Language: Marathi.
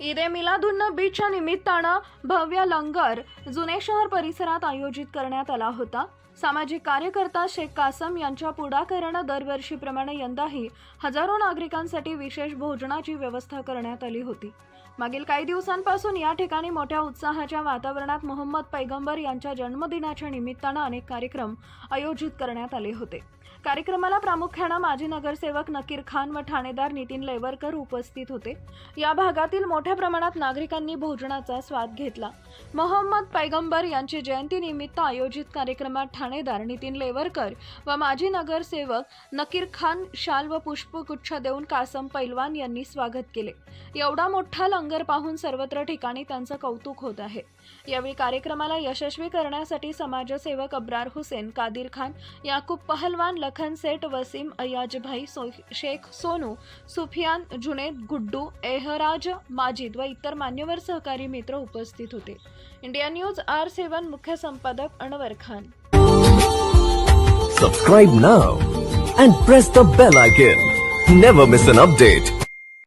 ईद ए मिलादुन्नबीच्या निमित्तानं भव्य लंगर जुने शहर परिसरात आयोजित करण्यात आला होता. सामाजिक कार्यकर्ता शेख कासम यांच्या पुढाकारानं दरवर्षीप्रमाणे यंदाही हजारो नागरिकांसाठी विशेष भोजनाची व्यवस्था करण्यात आली होती. मागील काही दिवसांपासून या ठिकाणी मोठ्या उत्साहाच्या वातावरणात मोहम्मद पैगंबर यांच्या जन्मदिनाच्या निमित्तानं अनेक कार्यक्रम आयोजित करण्यात आले होते. कार्यक्रमाला प्रामुख्यानं माजी नगरसेवक नकीर खान व ठाणेदार नितीन लेवरकर उपस्थित होते. या भागातील मोठ्या मोठ्या प्रमाणात नागरिकांनी भोजनाचा स्वाद घेतला. मोहम्मद पैगंबर यांची जयंतीनिमित्त आयोजित कार्यक्रमात ठाणेदार नितीन लेवरकर व माजी नगरसेवक नकीर खान शाल व पुष्पगुच्छ देऊन कासम पैलवान यांनी स्वागत केले. एवढा मोठा लंगर पाहून सर्वत्र ठिकाणी त्यांचं कौतुक होत आहे. यावेळी कार्यक्रमाला यशस्वी करण्यासाठी समाजसेवक अब्रार हुसेन कादिर खान याकूब पहलवान लखन सेठ वसीम अयाजभाई सो शेख सोनू सुफियान जुनेद गुड्डू एहराज माजी माजिद व इतर मान्यवर सहकारी मित्र उपस्थित होते. इंडिया न्यूज आर सेवन मुख्य संपादक Anwar Khan. Subscribe now and press the bell icon never miss an update